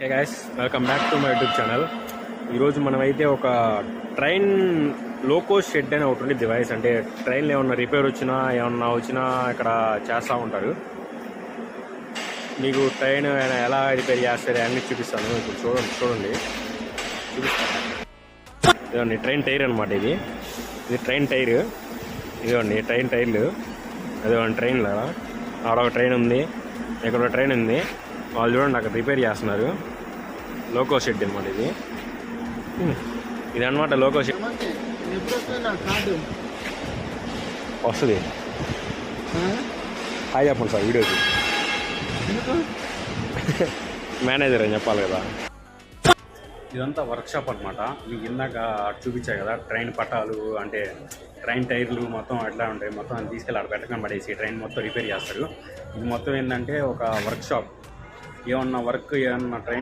Hey guys welcome back to my YouTube channel ఈరోజు మనమైతే ఒక ట్రైన్ లోకో షెడ్ అని ఒకటి ఉంది డివైస్ అంటే ట్రైన్లో ఏమన్నా రిపేర్ వచ్చినా ఏమన్నా వచ్చినా ఇక్కడ చేస్తూ ఉంటారు. మీకు ట్రైన్ ఎలా రిపేర్ చేస్తారు అన్నీ చూపిస్తాను. ఇప్పుడు చూడండి చూడండి. ఇదండి ఇదిగోండి ట్రైన్ టైర్ అనమాట ఇది. ఇది ట్రైన్ టైర్ ఇదిగోండి ట్రైన్ టైర్లు ఇదిగోండి ట్రైన్లో ఆడ ఒక ట్రైన్ ఉంది. ఇక్కడ ఒక ట్రైన్ ఉంది. వాళ్ళు చూడండి అక్కడ రిపేర్ చేస్తున్నారు. లోకో షెడ్ అనమాట ఇది. ఇది అనమాట లోకో షెడ్ వస్తుంది. హాయ్ చెప్పండి సార్ వీడియోకి. మేనేజర్ అని చెప్పాలి కదా. ఇదంతా వర్క్షాప్ అనమాట మీకు ఇందాక చూపించాయి కదా ట్రైన్ పట్టాలు అంటే ట్రైన్ టైర్లు మొత్తం అట్లా ఉంటాయి. మొత్తం తీసుకెళ్ళి అక్కడ పెట్టకుండా పడేసి ట్రైన్ మొత్తం రిపేర్ చేస్తారు. ఇది మొత్తం ఏంటంటే ఒక వర్క్షాప్ ఏమన్నా వర్క్ ఏమన్నా ట్రైన్